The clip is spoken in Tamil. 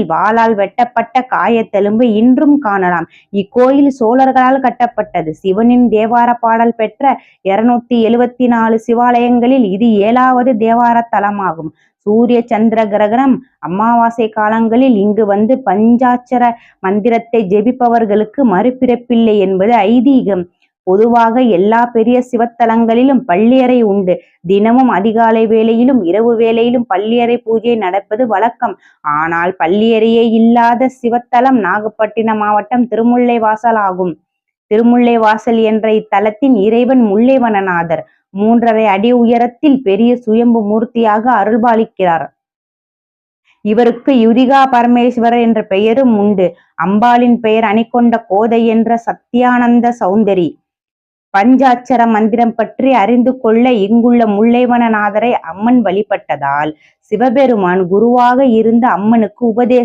வாளால் வெட்டப்பட்ட காயத்தெலும்பு இன்றும் காணலாம். இக்கோயில் சோழர்களால் கட்டப்பட்டது. சிவனின் தேவார பாடல் பெற்ற இருநூத்தி எழுவத்தி நாலு சிவாலயங்களில் இது ஏழாவது தேவார தலமாகும். சூரிய சந்திர கிரகணம், அமாவாசை காலங்களில் இங்கு வந்து பஞ்சாட்சர மந்திரத்தை ஜெபிப்பவர்களுக்கு மறுபிறப்பில்லை என்பது ஐதீகம். பொதுவாக எல்லா பெரிய சிவத்தலங்களிலும் பள்ளியறை உண்டு. தினமும் அதிகாலை வேளையிலும் இரவு வேளையிலும் பள்ளியறை பூஜை நடப்பது வழக்கம். ஆனால் பள்ளியறையே இல்லாத சிவத்தலம் நாகப்பட்டினம் மாவட்டம் திருமுல்லைவாசல் ஆகும். திருமுல்லைவாசல் என்ற இத்தலத்தின் இறைவன் முல்லைவனநாதர். மூன்றரை அடி உயரத்தில் பெரிய சுயம்பு மூர்த்தியாக அருள்பாலிக்கிறார். இவருக்கு யுதிகா பரமேஸ்வரர் என்ற பெயரும் உண்டு. அம்பாளின் பெயர் அணிகொண்ட கோதை என்ற சத்தியானந்த சௌந்தரி. பஞ்சாட்சர மந்திரம் பற்றி அறிந்து கொள்ள இங்குள்ள முல்லைவனநாதரை அம்மன் வழிபட்டதால், சிவபெருமான் குருவாக இருந்த அம்மனுக்கு உபதேசம்